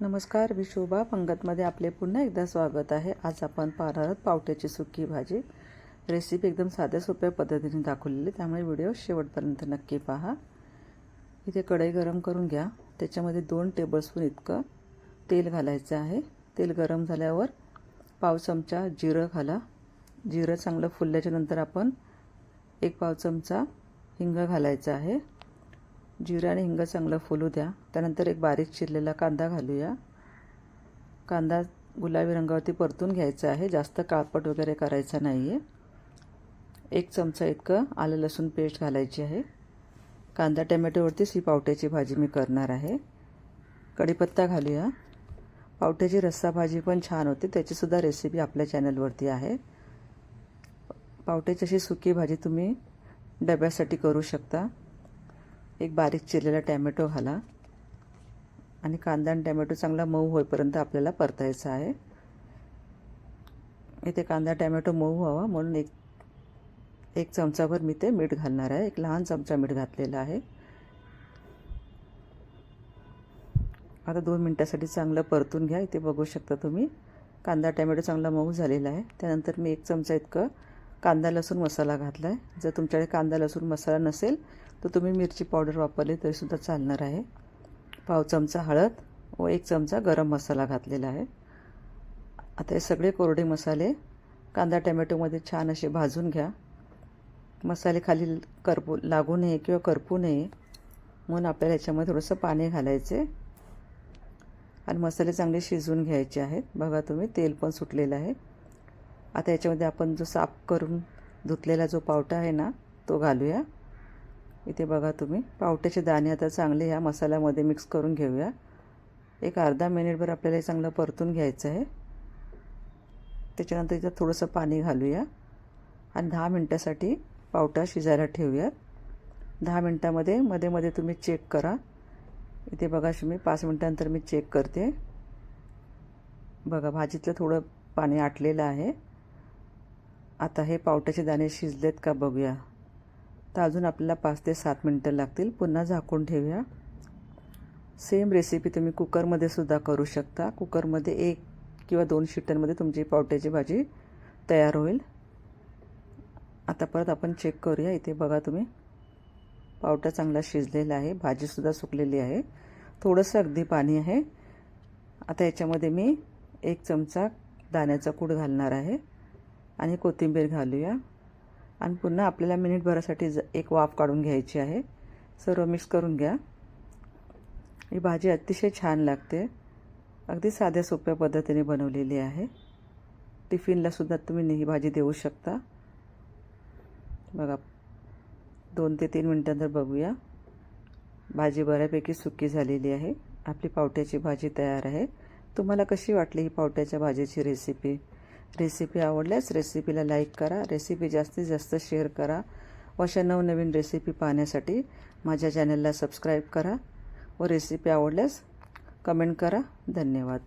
नमस्कार मी शोभा. पंगतमध्ये आपले पुन्हा एकदा स्वागत आहे. आज आपण पाहणार आहोत पावट्याची सुकी भाजी. रेसिपी एकदम साध्या सोप्या पद्धतीने दाखवलेली. त्यामुळे व्हिडिओ शेवटपर्यंत नक्की पहा. इथे कढई गरम करून घ्या. त्याच्यामध्ये दोन टेबलस्पून इतकं तेल घालायचं आहे. तेल गरम झाल्यावर पाव चमचा जिरं घाला. जिरं चांगलं फुलल्याच्या नंतर आपण एक पाव चमचा हिंग घालायचं आहे. जिरं आणि हिंग चांगलं फुलू द्या. त्यानंतर एक बारीक चिरलेला कांदा घालूया. कांदा गुलाबी रंगावरती परतून घ्यायचा आहे. जास्त काळपट वगैरे करायचा नाही आहे एक चमचा इतकं आलं लसूण पेस्ट घालायची आहे. कांदा टमॅटोवरतीच ही पावट्याची भाजी मी करणार आहे. कढीपत्ता घालूया. पावट्याची रस्सा भाजी पण छान होती. त्याचीसुद्धा रेसिपी आपल्या चॅनलवरती आहे. पावट्याची अशी सुकी भाजी तुम्ही डब्यासाठी करू शकता. एक बारीक चिरलेला टॅमॅटो घाला. आणि कांदा आणि टॅमॅटो चांगला मऊ होईपर्यंत आपल्याला परतायचा आहे. इथे कांदा टॅमॅटो मऊ व्हावा म्हणून एक एक चमचाभर मी ते मीठ घालणार आहे. एक लहान चमचा मीठ घातलेला आहे. आता दोन मिनटासाठी चांगलं परतून घ्या. इथे बघू शकता तुम्ही. कांदा टॅमॅटो चांगला मऊ झालेला आहे. त्यानंतर मी एक चमचा इतकं कांदा लसूण मसाला घातला आहे जर तुमच्याकडे कांदा लसूण मसाला नसेल तर तुम्ही मिरची पावडर वापरली तरीसुद्धा चालणार आहे. पाव चमचा हळद व एक चमचा गरम मसाला घातलेला आहे. आता हे सगळे कोरडे मसाले कांदा टॅमॅटोमध्ये छान असे भाजून घ्या. मसाले खाली करपू लागू नये किंवा करपू नये म्हणून आपल्याला याच्यामध्ये थोडंसं पाणी घालायचे. आणि मसाले चांगले शिजवून घ्यायचे आहेत. बघा तुम्ही तेल पण सुटलेलं आहे. आता याच्यामध्ये आपण जो साफ करून धुतलेला जो पावटा आहे ना तो घालूया. इथे बघा तुम्ही पावट्याचे दाणे आता चांगले ह्या मसाल्यामध्ये मिक्स करून घेऊया. एक अर्धा मिनिटभर आपल्याला हे चांगलं परतून घ्यायचं आहे. त्याच्यानंतर इथं थोडंसं पाणी घालूया. आणि दहा मिनटासाठी पावटा शिजायला ठेवूयात दहा मिनटामध्ये मध्ये मध्ये तुम्ही चेक करा. इथे बघा मी पाच मिनटानंतर मी चेक करते. बघा भाजीतलं थोडं पाणी आटलेलं आहे. आता हे पावट्याचे दाणे शिजलेत का बघूया. तर अजून आपल्याला पाच ते सात मिनटं लागतील. पुन्हा झाकून ठेवूया. सेम रेसिपी तुम्ही कुकरमध्ये सुद्धा करू शकता. कुकरमध्ये एक किंवा दोन शिट्ट्यांमध्ये तुमची पावट्याची भाजी तयार होईल. आता परत आपण चेक करूया. इथे बघा तुम्ही. पावटा चांगला शिजलेला आहे. भाजीसुद्धा सुकलेली आहे. थोडंसं अगदी पाणी आहे. आता याच्यामध्ये मी एक चमचा दाण्याचा कूड घालणार आहे. आणि कोथिंबीर घालूया. आणि पुन्हा आपल्याला मिनिटभरासाठी ज एक वाफ काढून घ्यायची आहे. सर्व मिक्स करून घ्या. ही भाजी अतिशय छान लागते. अगदी साध्या सोप्या पद्धतीने बनवलेली आहे. टिफिनलासुद्धा तुम्ही ही भाजी देऊ शकता. बघा दोन ते तीन मिनटांतर बघूया. भाजी बऱ्यापैकी सुकी झालेली आहे. आपली पावट्याची भाजी तयार आहे. तुम्हाला कशी वाटली ही पावट्याच्या भाजीची रेसिपी रेसिपी आवडल्यास रेसिपीला लाईक करा रेसिपी जास्तीत जास्त शेअर करा व अशा नवनवीन रेसिपी पाहण्यासाठी माझ्या चॅनलला सबस्क्राईब करा व रेसिपी आवडल्यास कमेंट करा. धन्यवाद.